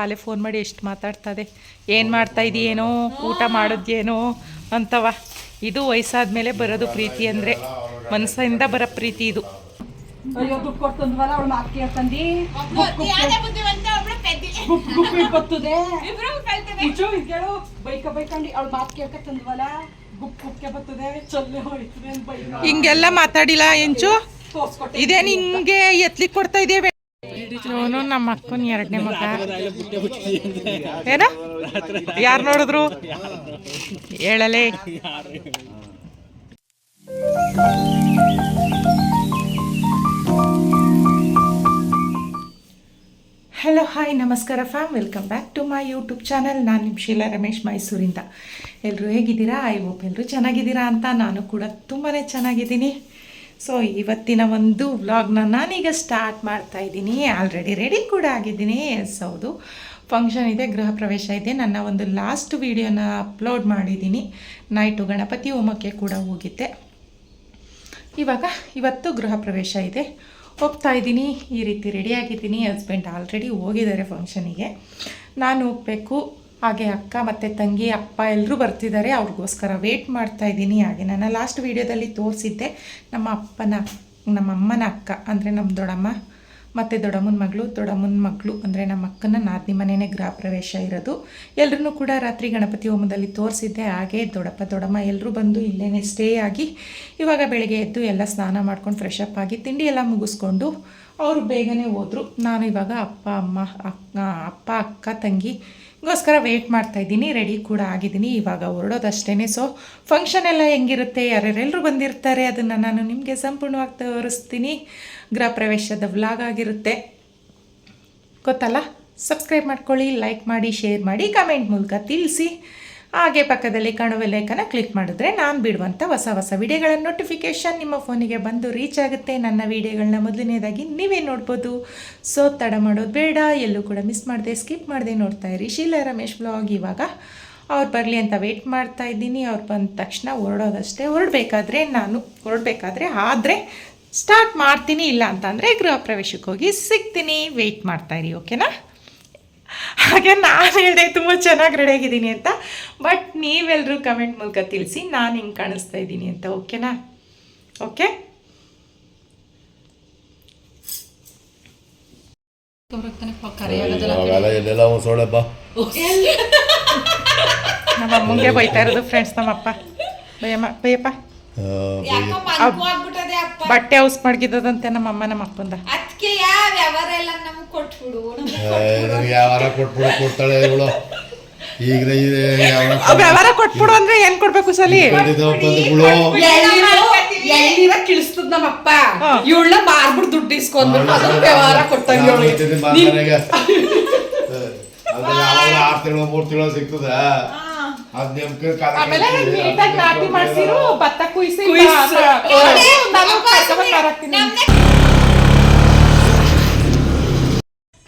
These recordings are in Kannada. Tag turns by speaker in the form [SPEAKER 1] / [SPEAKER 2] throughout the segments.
[SPEAKER 1] ಅಲ್ಲೇ ಫೋನ್ ಮಾಡಿ ಎಷ್ಟು ಮಾತಾಡ್ತದೆ? ಏನು ಮಾಡ್ತಾ ಇದೆಯೇನೋ? ಊಟ ಮಾಡೋದೇನೋ ಅಂತವ. ಇದು ವಯಸ್ಸಾದ್ಮೇಲೆ ಬರೋದು ಪ್ರೀತಿ ಅಂದರೆ ಮನಸ್ಸಿಂದ ಬರೋ ಪ್ರೀತಿ ಇದು.
[SPEAKER 2] ಅಯ್ಯೋ ದುಡ್ಡು ಕೊಡ್ತಂದ್ವಲ್ಲ ಅವಳು ಮಾತು ಕೇಳ್ತಂದಿ? ಬೈಕ ಬೈಕಂಡಿ ಅವಳು ಮಾತು ಗುಪ್ ಗುಪ್ಕೆ ಚಲ್ಲೆ ಹೋಯ್ತದೆ
[SPEAKER 1] ಹಿಂಗೆಲ್ಲ ಮಾತಾಡಿಲ್ಲ ಎಂಚು? ಇದೇನು ಹಿಂಗೆ ಎತ್ಲಿಕ್ಕೆ ಕೊಡ್ತಾ ಇದೆಯಾ ಇವನು ನಮ್ಮ ಅಕ್ಕನ ಎರಡನೇ ಮಗ. ಏನ? ಯಾರು ನೋಡಿದ್ರು? ಹೇಳಲೇ. ಹಲೋ ಹಾಯ್ ನಮಸ್ಕಾರ fam welcome back to my YouTube channel ನಾನು ನಿಮ್ಮ ಶೀಲಾ ರಮೇಶ್ ಮೈಸೂರಿಂದ. ಎಲ್ಲರೂ ಹೇಗಿದ್ದೀರಾ? ಐ ಹೋಪ್ ಎಲ್ಲರೂ ಚೆನ್ನಾಗಿದ್ದೀರಾ ಅಂತ ನಾನು ಕೂಡ ತುಂಬಾ ಚೆನ್ನಾಗಿದ್ದೀನಿ. ಸೊ ಇವತ್ತಿನ ಒಂದು ವ್ಲಾಗ್ನ ನಾನೀಗ ಸ್ಟಾರ್ಟ್ ಮಾಡ್ತಾ ಇದ್ದೀನಿ. ಆಲ್ರೆಡಿ ರೆಡಿ ಕೂಡ ಆಗಿದ್ದೀನಿ. ಎಸ್ ಹೌದು. ಫಂಕ್ಷನ್ ಇದೆ, ಗೃಹ ಪ್ರವೇಶ ಇದೆ. ನನ್ನ ಒಂದು ಲಾಸ್ಟ್ ವೀಡಿಯೋನ ಅಪ್ಲೋಡ್ ಮಾಡಿದ್ದೀನಿ. ನೈಟು ಗಣಪತಿ ಹೋಮಕ್ಕೆ ಕೂಡ ಹೋಗಿದ್ದೆ. ಇವಾಗ ಇವತ್ತು ಗೃಹ ಪ್ರವೇಶ ಇದೆ. ಹೋಗ್ತಾ ಇದ್ದೀನಿ. ಈ ರೀತಿ ರೆಡಿಯಾಗಿದ್ದೀನಿ ಹಸ್ಬೆಂಡ್ ಆಲ್ರೆಡಿ ಹೋಗಿದ್ದಾರೆ ಫಂಕ್ಷನಿಗೆ ನಾನು ಹೋಗಬೇಕು. ಹಾಗೆ ಅಕ್ಕ ಮತ್ತು ತಂಗಿ, ಅಪ್ಪ ಎಲ್ಲರೂ ಬರ್ತಿದ್ದಾರೆ. ಅವ್ರಿಗೋಸ್ಕರ ವೇಟ್ ಮಾಡ್ತಾ ಇದ್ದೀನಿ. ಹಾಗೆ ನಾನು ಲಾಸ್ಟ್ ವೀಡಿಯೋದಲ್ಲಿ ತೋರಿಸಿದ್ದೆ. ನಮ್ಮ ಅಪ್ಪನ, ನಮ್ಮ ಅಮ್ಮನ ಅಕ್ಕ, ಅಂದರೆ ನಮ್ಮ ದೊಡ್ಡಮ್ಮ ಮತ್ತು ದೊಡ್ಡಮ್ಮನ ಮಗಳು ದೊಡ್ಡಮ್ಮನ ಮಗಳು, ಅಂದರೆ ನಮ್ಮ ಅಕ್ಕನ ನಾದಿನಿ ಮನೆಯೇ ಗೃಹ ಪ್ರವೇಶ ಇರೋದು. ಎಲ್ಲರೂ ಕೂಡ ರಾತ್ರಿ ಗಣಪತಿ ಹೋಮದಲ್ಲಿ ತೋರಿಸಿದ್ದೆ. ಹಾಗೆ ದೊಡ್ಡಪ್ಪ, ದೊಡ್ಡಮ್ಮ ಎಲ್ಲರೂ ಬಂದು ಇಲ್ಲೇ ಸ್ಟೇ ಆಗಿ ಇವಾಗ ಬೆಳಗ್ಗೆ ಎದ್ದು ಎಲ್ಲ ಸ್ನಾನ ಮಾಡ್ಕೊಂಡು ಫ್ರೆಶ್ ಅಪ್ ಆಗಿ ತಿಂಡಿ ಎಲ್ಲ ಮುಗಿಸ್ಕೊಂಡು ಅವರು ಬೇಗನೆ ಹೋದರು. ನಾನು ಇವಾಗ ಅಪ್ಪ, ಅಮ್ಮ, ಅಕ್ಕ, ಅಪ್ಪ, ಅಕ್ಕ, ತಂಗಿ ಗೋಸ್ಕರ ವೆಯ್ಟ್ ಮಾಡ್ತಾ ಇದ್ದೀನಿ ರೆಡಿ ಕೂಡ ಆಗಿದ್ದೀನಿ, ಇವಾಗ ಹೊರಡೋದಷ್ಟೇ ಸೊ ಫಂಕ್ಷನ್ ಎಲ್ಲ ಹೆಂಗಿರುತ್ತೆ? ಯಾರ್ಯಾರೆಲ್ಲರೂ ಬಂದಿರ್ತಾರೆ, ಅದನ್ನು ನಾನು ನಿಮಗೆ ಸಂಪೂರ್ಣವಾಗಿ ತೋರಿಸ್ತೀನಿ. ಗೃಹ ಪ್ರವೇಶದ ವ್ಲಾಗ್ ಆಗಿರುತ್ತೆ. ಗೊತ್ತಲ್ಲ? ಸಬ್ಸ್ಕ್ರೈಬ್ ಮಾಡ್ಕೊಳ್ಳಿ ಲೈಕ್ ಮಾಡಿ ಶೇರ್ ಮಾಡಿ ಕಮೆಂಟ್ ಮೂಲಕ ತಿಳಿಸಿ. ಹಾಗೆ ಪಕ್ಕದಲ್ಲಿ ಕಾಣುವ ಲೇಖನ ಕ್ಲಿಕ್ ಮಾಡಿದ್ರೆ ನಾನು ಬಿಡುವಂಥ ಹೊಸ ಹೊಸ ವಿಡಿಯೋಗಳ ನೋಟಿಫಿಕೇಷನ್ ನಿಮ್ಮ ಫೋನಿಗೆ ಬಂದು ರೀಚ್ ಆಗುತ್ತೆ. ನನ್ನ ವಿಡಿಯೋಗಳನ್ನ ಮೊದಲನೇದಾಗಿ ನೀವೇ ನೋಡ್ಬೋದು. ಸೊ ತಡ ಮಾಡೋದು ಬೇಡ. ಎಲ್ಲೂ ಕೂಡ ಮಿಸ್ ಮಾಡಿದೆ ಸ್ಕಿಪ್ ಮಾಡದೆ ನೋಡ್ತಾ ಇರಿ. ಶೀಲಾ ರಮೇಶ್ ಬ್ಲಾಗ್ ಇವಾಗ ಅವ್ರು ಬರಲಿ ಅಂತ ವೆಯ್ಟ್ ಮಾಡ್ತಾ ಇದ್ದೀನಿ. ಅವ್ರು ಬಂದ ತಕ್ಷಣ ಹೊರಡೋದಷ್ಟೇ. ಹೊರಡಬೇಕಾದ್ರೆ ನಾನು, ಹೊರಡಬೇಕಾದ್ರೆ ಆದರೆ ಸ್ಟಾರ್ಟ್ ಮಾಡ್ತೀನಿ ಇಲ್ಲ ಅಂತಂದರೆ ಗೃಹ ಪ್ರವೇಶಕ್ಕೆ ಹೋಗಿ ಸಿಗ್ತೀನಿ ವೆಯ್ಟ್ ಮಾಡ್ತಾಯಿರಿ ಓಕೆನಾ ಹಾಗೆ ನಾನು ಹೇಳಿದೆ ತುಂಬ ಚೆನ್ನಾಗಿ ರೆಡಿ ಆಗಿದ್ದೀನಿ ಅಂತ. ಬಟ್ ನೀವೆಲ್ಲರೂ ಕಮೆಂಟ್ ಮೂಲಕ ತಿಳಿಸಿ ನಾನು ಹಿಂಗೆ ಕಾಣಿಸ್ತಾ ಇದ್ದೀನಿ ಅಂತ ಓಕೆನಾ ಓಕೆ
[SPEAKER 3] ಅವೆಲ್ಲ ಎಲ್ಲೆಲ್ಲ ಒಂದು ಸೋಳೆ ಬಾ
[SPEAKER 1] ನಮ್ಮ ಅಮ್ಮಂಗೆ ಬೈತಾ ಇರೋದು ಫ್ರೆಂಡ್ಸ್ ನಮ್ಮಪ್ಪ. ಬಯ್ಯಮ್ಮ ಬಯ್ಯಪ್ಪ ಬಟ್ಟೆ ಹೌಸ್ ಮಾಡ್ಗಿದ್ದದಂತೆ ನಮ್ಮ ಅಮ್ಮ ನಮ್ಮ ಅಪ್ಪಂದ
[SPEAKER 4] ಯಾವ ವ್ಯವಹಾರ ಎಲ್ಲ ನಮ್ಗೆ ಕೊಟ್ಬಿಡು ನಮ್ಗೆ
[SPEAKER 3] ಏ, ನನಗೆ ಯಾವಾರ ಕೊಟ್ಬಿಡು ಕೊಡ್ತಾಳೆ ಇವಳು. ಈಗ
[SPEAKER 1] ವ್ಯವಹಾರ ಕೊಟ್ಬಿಡು ಅಂದ್ರೆ ಏನ್ ಕೊಡ್ಬೇಕು ಸಲಿ?
[SPEAKER 2] ಎಳ್ನೀರ ಕಿಳಿಸ್ತದ ನಮ್ಮಪ್ಪ. ಇವಳನ್ನ ಮಾರ್ಬಿಟ್ಟು ದುಡ್ಡು ಇಸ್ಕೊಂಡ್ಬಿಟ್ಟು ಅದನ್ನ ವ್ಯವಹಾರ
[SPEAKER 3] ಆರು ತಿಂಗಳು ಮೂರು ತಿಂಗಳು ಸಿಗ್ತದ? ಅದ್ ನೆಮ್ಕ
[SPEAKER 1] ಮಾಡ್ಸಿರು ಭತ್ತ ಕುಯ್ಸಿ
[SPEAKER 2] ಕುಯ್ಸು.
[SPEAKER 1] ನೋಡಿ, ನಾನು ಕಾಯ್ಕೊಂಡ್ ಮಾರಾಕ್ತೀನಿ.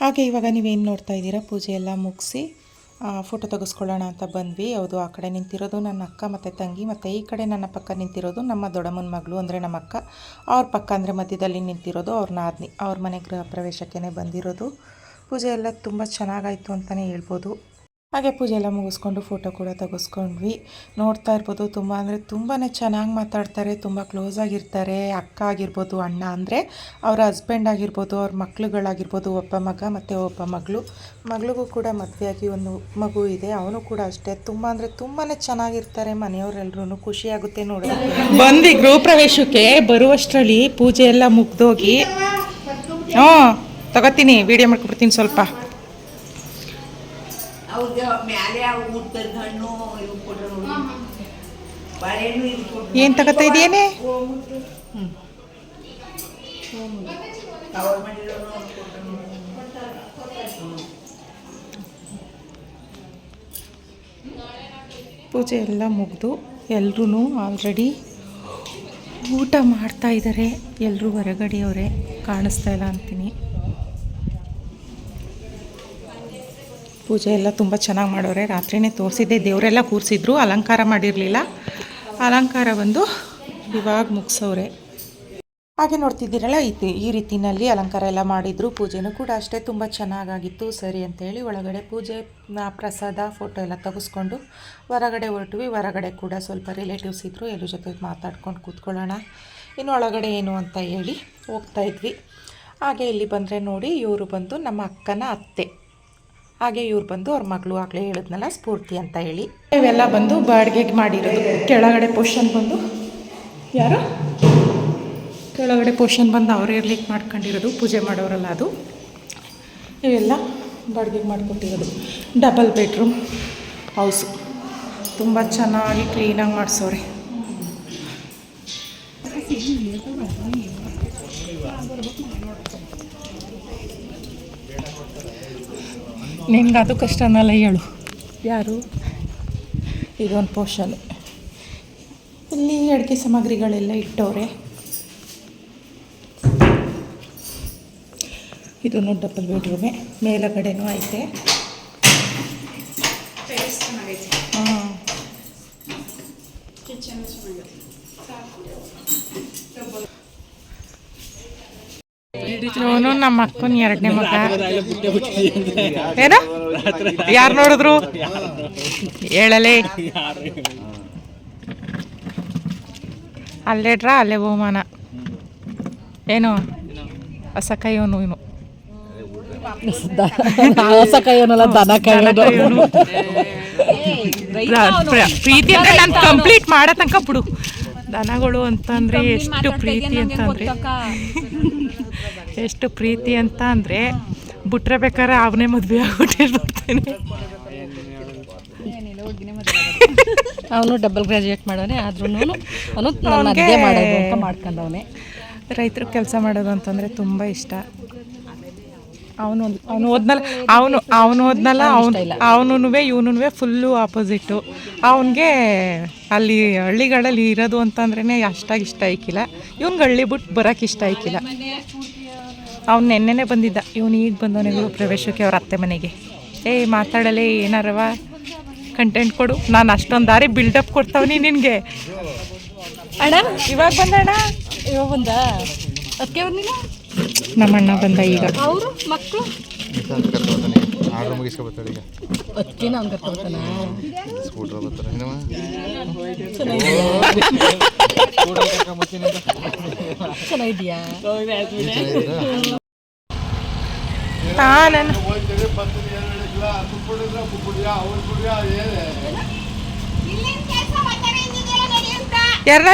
[SPEAKER 1] ಹಾಗೆ ಇವಾಗ ನೀವೇನು ನೋಡ್ತಾ ಇದ್ದೀರಾ? ಪೂಜೆ ಎಲ್ಲ ಮುಗಿಸಿ ಫೋಟೋ ತೆಗೆಸ್ಕೊಳ್ಳೋಣ ಅಂತ ಬಂದ್ವಿ. ಹೌದು, ಆ ಕಡೆ ನಿಂತಿರೋದು ನನ್ನ ಅಕ್ಕ ಮತ್ತು ತಂಗಿ ಮತ್ತು ಈ ಕಡೆ ನನ್ನ ಪಕ್ಕ ನಿಂತಿರೋದು ನಮ್ಮ ದೊಡ್ಡಮ್ಮನ ಮಗಳು ಅಂದರೆ ನಮ್ಮ ಅಕ್ಕ. ಅವ್ರ ಪಕ್ಕ ಅಂದರೆ ಮಧ್ಯದಲ್ಲಿ ನಿಂತಿರೋದು ಅವ್ರ ನಾದ್ನಿ. ಅವ್ರ ಮನೆ ಗೃಹ ಪ್ರವೇಶಕ್ಕೇ ಬಂದಿರೋದು. ಪೂಜೆ ಎಲ್ಲ ತುಂಬ ಚೆನ್ನಾಗಾಯಿತು ಅಂತಲೇ ಹೇಳ್ಬೋದು. ಹಾಗೆ ಪೂಜೆ ಎಲ್ಲ ಮುಗಿಸ್ಕೊಂಡು ಫೋಟೋ ಕೂಡ ತೆಗೆಸ್ಕೊಂಡ್ವಿ. ನೋಡ್ತಾ ಇರ್ಬೋದು, ತುಂಬ ಅಂದರೆ ತುಂಬಾ ಚೆನ್ನಾಗಿ ಮಾತಾಡ್ತಾರೆ, ತುಂಬ ಕ್ಲೋಸ್ ಆಗಿರ್ತಾರೆ. ಅಕ್ಕ ಆಗಿರ್ಬೋದು, ಅಣ್ಣ ಅಂದರೆ ಅವರ ಹಸ್ಬೆಂಡ್ ಆಗಿರ್ಬೋದು, ಅವ್ರ ಮಕ್ಳುಗಳಾಗಿರ್ಬೋದು, ಒಬ್ಬ ಮಗ ಮತ್ತು ಒಬ್ಬ ಮಗಳು. ಮಗಳಿಗೂ ಕೂಡ ಮದುವೆಯಾಗಿ ಒಂದು ಮಗು ಇದೆ, ಅವನು ಕೂಡ ಅಷ್ಟೇ. ತುಂಬ ಅಂದರೆ ತುಂಬಾ ಚೆನ್ನಾಗಿರ್ತಾರೆ ಮನೆಯವರೆಲ್ಲರೂ ಖುಷಿಯಾಗುತ್ತೆ ನೋಡಿ ಬಂದು ಗೃಹ ಪ್ರವೇಶಕ್ಕೆ ಬರುವಷ್ಟರಲ್ಲಿ ಪೂಜೆ ಎಲ್ಲ ಮುಗ್ದೋಗಿ. ಹ್ಞೂ ತಗೋತೀನಿ ವಿಡಿಯೋ ಮಾಡ್ಕೊಬಿಡ್ತೀನಿ ಸ್ವಲ್ಪ.
[SPEAKER 5] ಮ್ಯಾಲೆ ಊಟದ ಹಣ್ಣು ಇವು ಕೊಟ್ಟರು ಬಾಳೆಹಣ್ಣು ಇದು ಕೊಡ್ರಿ
[SPEAKER 1] ಏನು ತಗೋತಾ ಇದೆಯೇನೆ
[SPEAKER 5] ಕವರ್ ಮಾಡಿರೋನು
[SPEAKER 1] ಪೂಜೆ ಎಲ್ಲ ಮುಗಿದು ಎಲ್ರೂ ಆಲ್ರೆಡಿ ಊಟ ಮಾಡ್ತಾ ಇದ್ದಾರೆ ಎಲ್ಲರೂ ಹೊರಗಡೆಯವರೇ ಕಾಣಿಸ್ತಾ ಇಲ್ಲ ಅಂತೀನಿ. ಪೂಜೆ ಎಲ್ಲ ತುಂಬ ಚೆನ್ನಾಗಿ ಮಾಡೋರೆ. ರಾತ್ರಿನೇ ತೋರಿಸಿದ್ದೆ, ದೇವರೆಲ್ಲ ಕೂರಿಸಿದ್ರು, ಅಲಂಕಾರ ಮಾಡಿರಲಿಲ್ಲ. ಅಲಂಕಾರ ಬಂದು ಇವಾಗ ಮುಗಿಸೋರೆ ಹಾಗೆ ನೋಡ್ತಿದ್ದೀರಲ್ಲ, ಈ ರೀತಿಯಲ್ಲಿ ಅಲಂಕಾರ ಎಲ್ಲ ಮಾಡಿದ್ರು. ಪೂಜೆನೂ ಕೂಡ ಅಷ್ಟೇ ತುಂಬ ಚೆನ್ನಾಗಾಗಿತ್ತು. ಸರಿ ಅಂತೇಳಿ ಒಳಗಡೆ ಪೂಜೆ ಪ್ರಸಾದ, ಫೋಟೋ ಎಲ್ಲ ತೆಗೆಸ್ಕೊಂಡು ಹೊರಗಡೆ ಹೊರಟ್ವಿ. ಹೊರಗಡೆ ಕೂಡ ಸ್ವಲ್ಪ ರಿಲೇಟಿವ್ಸ್ ಇದ್ದರು ಎಲ್ಲರ ಜೊತೆ ಮಾತಾಡ್ಕೊಂಡು ಕೂತ್ಕೊಳ್ಳೋಣ. ಇನ್ನು ಒಳಗಡೆ ಏನು ಅಂತ ಹೇಳಿ ಹೋಗ್ತಾ ಇದ್ವಿ. ಹಾಗೆ ಇಲ್ಲಿ ಬಂದರೆ ನೋಡಿ, ಇವರು ಬಂದು ನಮ್ಮ ಅಕ್ಕನ ಅತ್ತೆ. ಹಾಗೆ ಇವ್ರು ಬಂದು ಅವ್ರ ಮಗಳು ಆಗಲೇ ಹೇಳಿದ್ನಲ್ಲ ಸ್ಫೂರ್ತಿ ಅಂತ ಹೇಳಿ. ಇವೆಲ್ಲ ಬಂದು ಬಾಡಿಗೆಗೆ ಮಾಡಿರೋದು. ಕೆಳಗಡೆ ಪೋರ್ಷನ್ ಬಂದು ಯಾರು? ಕೆಳಗಡೆ ಪೋರ್ಷನ್ ಬಂದು ಅವರೇ ಇರ್ಲಿಕ್ಕೆ ಮಾಡ್ಕೊಂಡಿರೋದು, ಪೂಜೆ ಮಾಡೋರಲ್ಲ ಅದು. ಇವೆಲ್ಲ ಬಾಡಿಗೆಗೆ ಮಾಡ್ಕೊಟ್ಟಿರೋದು. ಡಬಲ್ ಬೆಡ್ರೂಮ್ ಹೌಸು ತುಂಬ ಚೆನ್ನಾಗಿ ಕ್ಲೀನಾಗಿ ಮಾಡಿಸೋರೆ. ನಿನ್ಗೆ ಅದು ಕಷ್ಟನಲ್ಲ ಹೇಳು. ಯಾರು? ಇದೊಂದು ಪೋರ್ಷನ್ ಇಲ್ಲಿ ಅಡುಗೆ ಸಾಮಗ್ರಿಗಳೆಲ್ಲ ಇಟ್ಟವ್ರೆ. ಇದನ್ನು ಡಬಲ್ ಬೆಡ್ರೂಮೆ ಮೇಲಗಡೆನೂ ಐತೆ. ಹಾಂ. ಇವನು ನಮ್ಮ ಅಕ್ಕನ ಎರಡನೇ ಮಗ. ಏನು? ಯಾರು ನೋಡಿದ್ರು? ಹೇಳಲೇ. ಅಲ್ಲೇಟ್ರ ಅಲ್ಲೇ ಬಹುಮಾನ. ಏನು? ಹಸಕಾಯೋನು ಇವನು. ದನ ಪ್ರೀತಿ ಅಂದ್ರೆ ನಾನು ಕಂಪ್ಲೀಟ್ ಮಾಡೋ ತನಕ ಬಿಡು. ದನಗಳು ಅಂತಂದ್ರೆ ಎಷ್ಟು ಪ್ರೀತಿ ಅಂತಂದ್ರೆ. ಎಷ್ಟು ಪ್ರೀತಿ ಅಂತ ಅಂದರೆ ಬಿಟ್ರೆ ಬೇಕಾದ್ರೆ ಅವನೇ ಮದ್ವೆ ಆಗ್ಬಿಟ್ಟಿರ್ಬಿಡ್ತೇನೆ
[SPEAKER 2] ಅವನು ಡಬಲ್ ಗ್ರಾಜುಯೇಟ್ ಮಾಡೋನೆ ಆದ್ರೂ ಅವನು ಮಾಡೋದು ಅಂತ ಮಾಡ್ಕೊಂಡವನೆ.
[SPEAKER 1] ರೈತರು ಕೆಲಸ ಮಾಡೋದು ಅಂತಂದರೆ ತುಂಬ ಇಷ್ಟ. ಅವನು ಅವನು ಓದ್ನಲ್ಲ ಅವನು ಅವನು ಓದ್ನಲ್ಲ ಅವನು ಅವನು ಇವನು ಫುಲ್ಲು ಆಪೋಸಿಟ್ಟು ಅವನಿಗೆ ಅಲ್ಲಿ ಹಳ್ಳಿಗಳಲ್ಲಿ ಇರೋದು ಅಂತಂದ್ರೇ ಅಷ್ಟಾಗಿ ಇಷ್ಟ ಆಯ್ಕಿಲ್ಲ ಇವ್ನಿಗೆ ಹಳ್ಳಿ ಬಿಟ್ಟು ಬರೋಕೆ ಇಷ್ಟ ಆಯ್ಕಿಲ್ಲ ಅವ್ನು ನೆನ್ನೆನೇ ಬಂದಿದ್ದ. ಇವನು ಈಗ ಬಂದವನೇ ಪ್ರವೇಶಕ್ಕೆ ಅವ್ರ ಅತ್ತೆ ಮನೆಗೆ. ಏಯ್ ಮಾತಾಡಲೇ ಏನಾರವ? ಕಂಟೆಂಟ್ ಕೊಡು. ನಾನು ಅಷ್ಟೊಂದು ದಾರಿ ಬಿಲ್ಡಪ್ ಕೊಡ್ತಾವನಿ ನಿನಗೆ.
[SPEAKER 2] ಅಣ್ಣ
[SPEAKER 1] ಇವಾಗ ಬಂದ ಅಣ್ಣ?
[SPEAKER 2] ಇವಾಗ ಬಂದ? ಅದಕ್ಕೆ ಬಂದಿಲ್ಲ?
[SPEAKER 1] ನಮ್ಮ ಅಣ್ಣ ಬಂದ ಈಗ.
[SPEAKER 2] ಅವರು? ಮಕ್ಕಳು
[SPEAKER 3] ಆರ್ಡ್ರ್ ಮುಗಿಸ್ಕೊಬರ್ತಾರೆ ಈಗ.
[SPEAKER 2] ಅದಕ್ಕೆ ಹಂಗೆ ಕರ್ಕೊತಾನ
[SPEAKER 3] ಸ್ಕೂಟ್ರ್ ಬರ್ತಾರೆ ಏನಮ್ಮ
[SPEAKER 2] ಚೆನ್ನಾಗಿದ್ಯಾ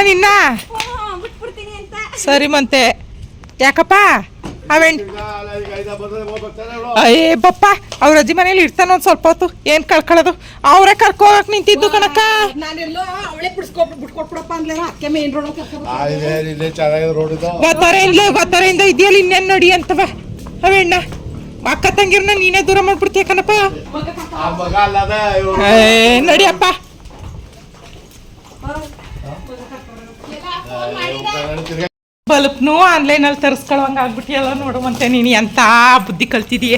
[SPEAKER 1] ನಿನ್ನ ಸರಿ ಮಂತೆ. ಯಾಕಪ್ಪ? ಅವೆಣ್ ಅಯ್ಯೇ ಬಪ್ಪ ಅವ್ರ ಅಜ್ಜಿ ಮನೇಲಿ ಇರ್ತಾನ ಒಂದು ಸ್ವಲ್ಪ ಹೊತ್ತು. ಏನು ಕಳ್ಕೊಳ್ಳೋದು ಅವರೇ ಕರ್ಕೋಗಕ್ ನಿಂತಿದ್ದು ಕಣಕ್ಕ. ಗೊತ್ತಾರೆಯಿಂದ ಗೊತ್ತಾರೆಯಿಂದ ಇದೆಯಲ್ಲ ಇನ್ನೇನು ನೋಡಿ ಅಂತವ ಅವೇಣ್ಣ ಅಕ್ಕ ತಂಗಿರ್ನ ನೀನೇ ದೂರ ಮಾಡ್ಬಿಡ್ತೀಯ ಕಣಪ್ಪ? ನಡಿಯಪ್ಪ
[SPEAKER 3] ತಿರ್ಗಾ
[SPEAKER 1] ಬಲ್ಪ್ನು ಆನ್ಲೈನಲ್ಲಿ ತರಿಸ್ಕೊಳ್ಳೋಂಗೆ ಆಗ್ಬಿಟ್ಟಿಯಲ್ಲ ನೋಡುವಂತೆ ನೀನು ಎಂತ ಬುದ್ಧಿ ಕಲ್ತಿದೀಯ.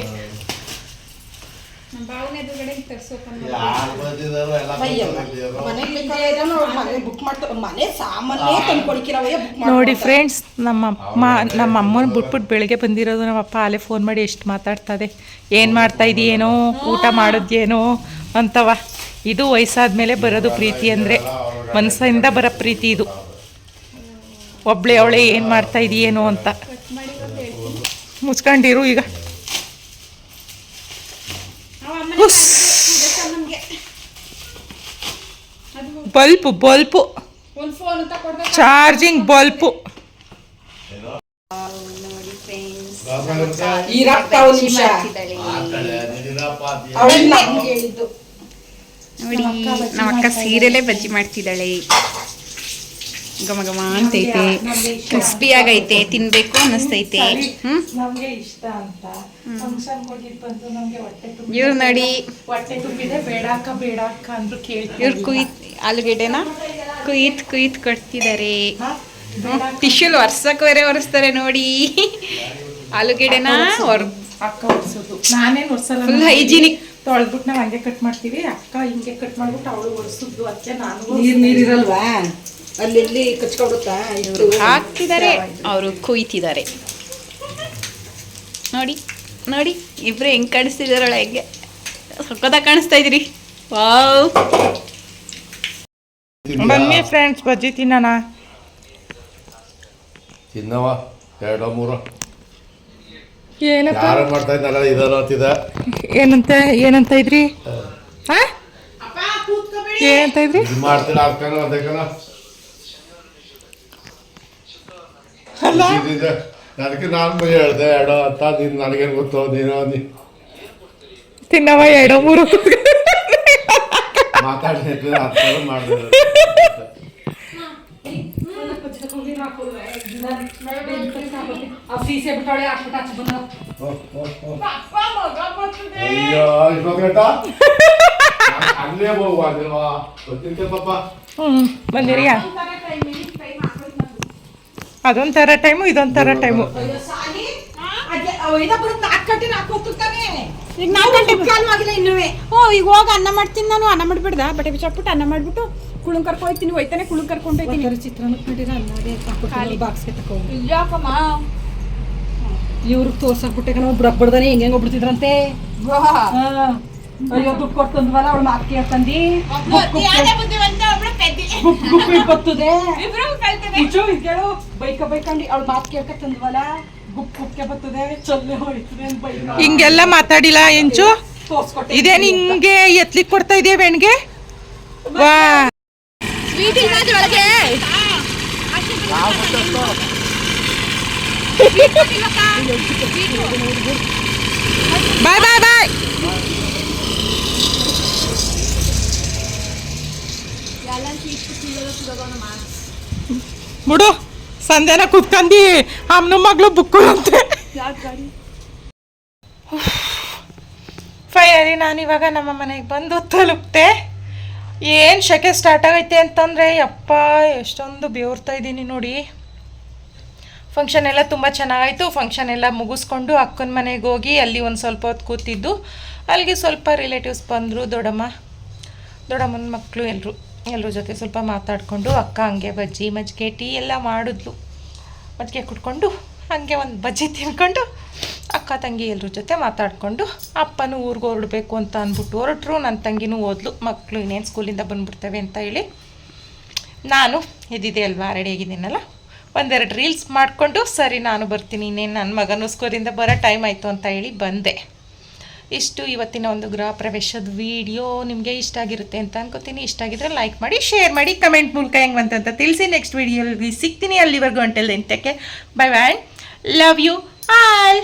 [SPEAKER 1] ನೋಡಿ ಫ್ರೆಂಡ್ಸ್ ನಮ್ಮ ಅಮ್ಮ ನಮ್ಮ ಅಮ್ಮನ ಬಿಟ್ಬಿಟ್ಟು ಬೆಳಿಗ್ಗೆ ಬಂದಿರೋದು ನಮ್ಮ ಅಪ್ಪ ಅಲ್ಲೇ ಫೋನ್ ಮಾಡಿ ಎಷ್ಟು ಮಾತಾಡ್ತದೆ ಏನು ಮಾಡ್ತಾ ಇದೀಯೇನೋ ಊಟ ಮಾಡೋದೇನೋ ಅಂತವ. ಇದು ವಯಸ್ಸಾದ್ಮೇಲೆ ಬರೋದು ಪ್ರೀತಿ ಅಂದರೆ ಮನಸ್ಸಿಂದ ಬರೋ ಪ್ರೀತಿ ಇದು. ಒಬ್ಳೆ ಅವಳೆ ಏನು ಮಾಡ್ತಾ ಇದೆಯೇನು ಅಂತ. ಮುಚ್ಕೊಂಡಿರು ಈಗ. Bulb bulb. Charging bulb.
[SPEAKER 6] ನೋಡಿ ನಮ್ಮ ಅಕ್ಕ ಸೀರೆಲೆ ಬಜ್ಜಿ ಮಾಡ್ತಿದ್ದಾಳೆ. ಘಮ ಘಮ ಅಂತೈತೆ. ಕ್ರಿಸ್ಪಿ ಆಗೈತೆ ತಿನ್ಬೇಕು ಅನ್ನಿಸ್ತೈತೆ. ಇವ್ರು ನಡಿ. ಇವ್ರು ಕುಯ್ತ್ ಆಲೂಗೆಡ್ಡೆನ? ಕುಯ್ತ್ ಕುಯ್ತ್ ಕೊಡ್ತಿದ್ದಾರೆ. ಟಿಶ್ಯೂಲ್ ಒರ್ಸಕ್ ಬೇರೆ ಒರೆಸ್ತಾರೆ ನೋಡಿ. ಆಲೂಗೆಡ್ಡೆನ ಒರ್
[SPEAKER 1] ಅಕ್ಕ ಒಡ್ಸೋದು ನಾನೇನು ಒಡ್ಸಲ್ಲ
[SPEAKER 6] ಫುಲ್ ಹೈಜಿನಿಕ್
[SPEAKER 1] ತೊಳೆದ್ಬಿಟ್ಟು ನಾವು ಹಂಗೆ ಕಟ್ ಮಾಡ್ತೀವಿ. ಅಕ್ಕ ಹಿಂಗೆ ಕಟ್ ಮಾಡ್ಬಿಟ್ಟು ಅವಳು ಒರೆಸಿದ್ದು. ಅದಕ್ಕೆ ನಾನು
[SPEAKER 2] ನೀರು ನೀರಿರಲ್ವಾ? ಅಲ್ಲಿ ಕಚ್ಕೊಡುತ್ತಾ?
[SPEAKER 6] ಹಾಕ್ತಿದ್ದಾರೆ ಅವರು ಕುಯ್ತಿದ್ದಾರೆ. ನೋಡಿ ನೋಡಿ ಇಬ್ರು ಹೆಂಗ್ ಕಾಣಿಸ್ತಿದಾರಳ ಹೆಂಗೆ? ಸಕ್ಕತ್ತಾಗಿ ಕಾಣಿಸ್ತಾ ಇದ್ರಿ ವಾವ್.
[SPEAKER 1] ಬನ್ನಿ ಫ್ರೆಂಡ್ಸ್ ಬಜ್ಜಿ ತಿನ್ನೋಣ.
[SPEAKER 3] ತಿನ್ನವ ಎರಡೋ ಮೂರು.
[SPEAKER 1] ಏನಪ್ಪ?
[SPEAKER 3] ಯಾರು ಮಾಡ್ತಾ ಇದ್ದಲ್ಲ ಇದಲ್ಲ ಅಂತಿದ
[SPEAKER 1] ಏನಂತ ಏನಂತ ಇದ್ರಿ? ಹಾ. ಏನಂತ ಇದ್ರಿ?
[SPEAKER 3] ಇದು ಮಾಡ್ತೀರ ಅದಕ್ಕನ? ಅದಕ್ಕೆ ನಾನು ಹೇಳ್ದೆ ಎಡೋ ಅಂತ ನೀನು ನನಗೇನು ಗೊತ್ತು ನೀನು ನೀ
[SPEAKER 1] ತಿನ್ನವ ಎಡೋ ಮೂರು
[SPEAKER 3] ಮಾತಾಡ್ತಿದ್ರೆ ಹತ್ತು ಮಾಡಿದೆ
[SPEAKER 2] ಆ ಸೀಸೆ ಬಿಟ್ಟಾಳೆ ಹಾಕ್ಬಿಟ್ಟು ಹಚ್ಚ ಬಂದ
[SPEAKER 3] ಅಯ್ಯೋ ಗಂಟ ಅಲ್ಲೇ ಹೋಗುವಾಗಿಲ್ವಾ ಗೊತ್ತಿರ್ತೆ ಪಾಪ?
[SPEAKER 1] ಹ್ಞೂ ಬಂದಿರಿಯಾ? ಅದೊಂಥರ ಟೈಮು ಇದೊಂಥರ ಟೈಮು
[SPEAKER 6] ಈಗ
[SPEAKER 2] ಇನ್ನುವೆ.
[SPEAKER 6] ಓ ಈಗ ಹೋಗಿ ಅನ್ನ ಮಾಡ್ತೀನಿ ನಾನು. ಅನ್ನ ಮಾಡ್ಬಿಡ್ದ? ಬಟ್ಟೆ ಬಿಚ್ಚಾಕ್ಬಿಟ್ಟು ಅನ್ನ ಮಾಡ್ಬಿಟ್ಟು ಕುಳುಂಗ್ ಕರ್ಕೊ ಹೋಗ್ತೀನಿ. ಹೋಯ್ತಾನೆ ಕುಳುಂಗ್ ಕರ್ಕೊಂಡು ಹೋಗ್ತೀನಿ.
[SPEAKER 2] ಚಿತ್ರಾನ್ನಕ್ಕೆ ಅನ್ನದೇ ಹಾಕ್ಬಿಟ್ಟು ಬಾಕ್ಸ್ಗೆ ತಗೊಂಡು
[SPEAKER 6] ಯಾಕಮ್ಮ
[SPEAKER 2] ಇವ್ರಿಗೆ ತೋರ್ಸಾಕ್ಬಿಟ್ಟೆ ನಾವು ಒಬ್ರು ಹೆಂಗೆ ಹೆಂಗೆ ಹೋಗ್ಬಿಡ್ತಿದ್ರಂತೆ ಅಯ್ಯೋ ದುಡ್ಡು ಕೊಡ್ತಂದ್ವಲ್ಲ ಅವಳು ಮಾತು ಕೇಳ್ತಂದಿ ಗುಪ್ ಗುಪ್ ಬರ್ತದೆ. ಬೈಕ ಬೈಕಂಡು ಅವಳು ಮಾತು ಕೇಳ್ಕತ್ತಂದ್ವಲ್ಲ ಗುಪ್ ಗುಪ್ಗೆ ಬರ್ತದೆ. ಚಲ್ಲೆ ಹೋಯ್ತದೆ ಅಂತ ಬೈಕ.
[SPEAKER 1] ಹಿಂಗೆಲ್ಲ ಮಾತಾಡಿಲ್ಲ ಎಂಚು?
[SPEAKER 2] ಇದೇ
[SPEAKER 1] ಇದೇನು ಹಿಂಗೆ ಎತ್ಲಿಕ್ ಕೊಡ್ತಾ ಇದೆಯಾ ಬೆಣ್ಗೆ? ವಾ.
[SPEAKER 6] ಸ್ವೀಟ್ ಇಲ್ಲ ಒಳಗೆ
[SPEAKER 1] ಬಾಯ್ ಬಾಯ್ ಬಾಯ್. ಬಿಡು ಸಂಜೆನ ಕುತ್ಕಂದು ಅಮ್ಮನ ಮಗಳು ಬುಕ್ಕು ಅಂತೆ ಫೈನಲಿ ನಾನು ಇವಾಗ ನಮ್ಮ ಮನೆಗೆ ಬಂದು ತಲುಪ್ತೆ. ಏನು ಶೆಕೆ ಸ್ಟಾರ್ಟ್ ಆಗೈತೆ ಅಂತಂದರೆ, ಯಪ್ಪ, ಎಷ್ಟೊಂದು ಬೇವ್ರ್ತಾ ಇದ್ದೀನಿ ನೋಡಿ. ಫಂಕ್ಷನ್ ಎಲ್ಲ ತುಂಬ ಚೆನ್ನಾಗಾಯಿತು. ಫಂಕ್ಷನ್ ಎಲ್ಲ ಮುಗಿಸ್ಕೊಂಡು ಅಕ್ಕನ ಮನೆಗೆ ಹೋಗಿ ಅಲ್ಲಿ ಒಂದು ಸ್ವಲ್ಪ ಹೊತ್ತು ಕೂತಿದ್ದು. ಅಲ್ಲಿಗೆ ಸ್ವಲ್ಪ ರಿಲೇಟಿವ್ಸ್ ಬಂದರು, ದೊಡ್ಡಮ್ಮ. ದೊಡ್ಡಮ್ಮನ ಮಕ್ಕಳು ಎಲ್ಲರೂ ಎಲ್ಲರ ಜೊತೆ ಸ್ವಲ್ಪ ಮಾತಾಡಿಕೊಂಡು ಅಕ್ಕ ಹಂಗೆ ಬಜ್ಜಿ ಮಜ್ಜಿಗೆ ಟೀ ಎಲ್ಲ ಮಾಡಿದ್ಲು. ಮಜ್ಜಿಗೆ ಕುಟ್ಕೊಂಡು ಹಾಗೆ ಒಂದು ಬಜ್ಜಿ ತಿನ್ಕೊಂಡು ಅಕ್ಕ ತಂಗಿ ಎಲ್ಲರ ಜೊತೆ ಮಾತಾಡಿಕೊಂಡು ಅಪ್ಪನೂ ಊರಿಗೆ ಹೊರಡಬೇಕು ಅಂತ ಅಂದ್ಬಿಟ್ಟು ಹೊರಟ್ರು. ನನ್ನ ತಂಗಿನೂ ಓದ್ಲು. ಮಕ್ಕಳು ಇನ್ನೇನು ಸ್ಕೂಲಿಂದ ಬಂದ್ಬಿಡ್ತವೆ ಅಂತ ಹೇಳಿ ನಾನು ಇದ್ದಿದ್ದೆ ಅಲ್ವಾ ರೆಡಿ ಆಗಿದ್ದೀನಲ್ಲ? ಒಂದೆರಡು ರೀಲ್ಸ್ ಮಾಡಿಕೊಂಡು ಸರಿ ನಾನು ಬರ್ತೀನಿ, ಇನ್ನೇನು ನನ್ನ ಮಗನೂ ಸ್ಕೂಲಿಂದ ಬರೋ ಟೈಮ್ ಆಯಿತು ಅಂತ ಹೇಳಿ ಬಂದೆ. ಇಷ್ಟು ಇವತ್ತಿನ ಒಂದು ಗೃಹ ಪ್ರವೇಶದ ವಿಡಿಯೋ ನಿಮಗೆ ಇಷ್ಟ ಆಗಿರುತ್ತೆ ಅಂತ ಅನ್ಕೋತೀನಿ. ಇಷ್ಟ ಆಗಿದ್ರೆ ಲೈಕ್ ಮಾಡಿ ಶೇರ್ ಮಾಡಿ ಕಮೆಂಟ್ ಮೂಲಕ ಹೆಂಗೆ ಬಂತಂತ ತಿಳಿಸಿ. ನೆಕ್ಸ್ಟ್ ವಿಡಿಯೋಲಿ ಸಿಗ್ತೀನಿ ಅಲ್ಲಿವರೆಗೂ. ಅಂಟೆಲ್ ಎಂಟಕ್ಕೆ bye bye love you all